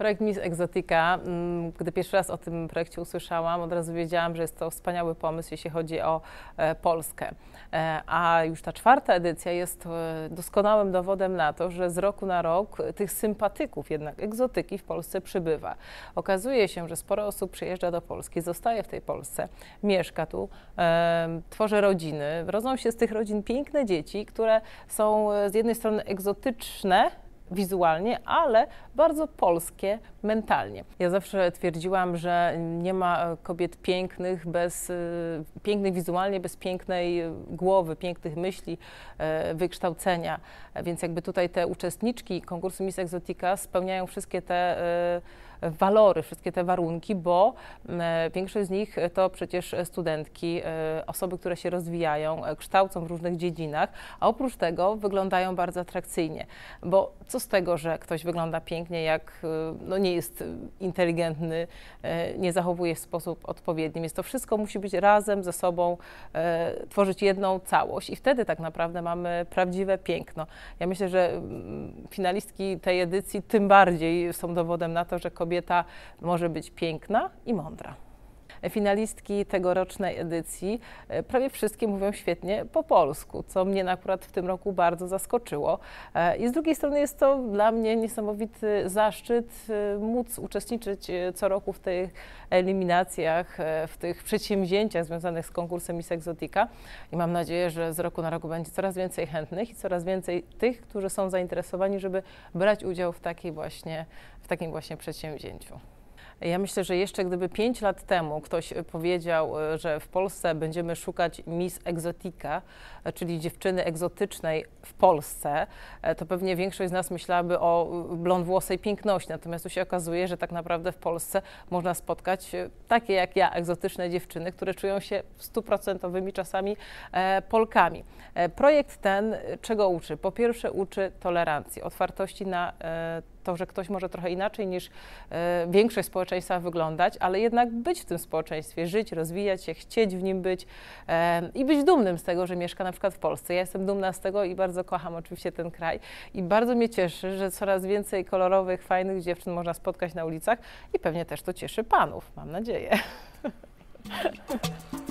Projekt Miss Exotica, mm, gdy pierwszy raz o tym projekcie usłyszałam, od razu wiedziałam, że jest to wspaniały pomysł, jeśli chodzi o e, Polskę. E, a już ta czwarta edycja jest e, doskonałym dowodem na to, że z roku na rok tych sympatyków jednak egzotyki w Polsce przybywa. Okazuje się, że sporo osób przyjeżdża do Polski, zostaje w tej Polsce, mieszka tu, tworzy rodziny, rodzą się z tych rodzin piękne dzieci, które są z jednej strony egzotyczne, wizualnie, ale bardzo polskie mentalnie. Ja zawsze twierdziłam, że nie ma kobiet pięknych bez y, pięknych wizualnie, bez pięknej głowy, pięknych myśli, wykształcenia. Więc jakby tutaj te uczestniczki konkursu Miss Exotica spełniają wszystkie te walory, wszystkie te warunki, bo e, większość z nich to przecież studentki, e, osoby, które się rozwijają, e, kształcą w różnych dziedzinach, a oprócz tego wyglądają bardzo atrakcyjnie. Bo co z tego, że ktoś wygląda pięknie, jak no, nie jest inteligentny, nie zachowuje w sposób odpowiedni. Więc to wszystko musi być razem ze sobą, tworzyć jedną całość i wtedy tak naprawdę mamy prawdziwe piękno. Ja myślę, że mm, finalistki tej edycji tym bardziej są dowodem na to, że kobieta może być piękna i mądra. Finalistki tegorocznej edycji e, prawie wszystkie mówią świetnie po polsku, co mnie akurat w tym roku bardzo zaskoczyło. E, I z drugiej strony jest to dla mnie niesamowity zaszczyt e, móc uczestniczyć co roku w tych eliminacjach, w tych przedsięwzięciach związanych z konkursem Miss Exotica. I mam nadzieję, że z roku na rok będzie coraz więcej chętnych i coraz więcej tych, którzy są zainteresowani, żeby brać udział w takiej właśnie, w takim właśnie przedsięwzięciu. Ja myślę, że jeszcze gdyby pięć lat temu ktoś powiedział, e, że w Polsce będziemy szukać Miss Exotica, e, czyli dziewczyny egzotycznej w Polsce, e, to pewnie większość z nas myślałaby o blond włosej piękności. Natomiast tu się okazuje, że tak naprawdę w Polsce można spotkać takie jak ja, egzotyczne dziewczyny, które czują się stuprocentowymi czasami Polkami. Projekt ten czego uczy? Po pierwsze uczy tolerancji, otwartości na to, że ktoś może trochę inaczej niż e, większość społeczeństwa wyglądać, ale jednak być w tym społeczeństwie, żyć, rozwijać się, chcieć w nim być e, i być dumnym z tego, że mieszka na przykład w Polsce. Ja jestem dumna z tego i bardzo kocham oczywiście ten kraj i bardzo mnie cieszy, że coraz więcej kolorowych, fajnych dziewczyn można spotkać na ulicach i pewnie też to cieszy panów, mam nadzieję.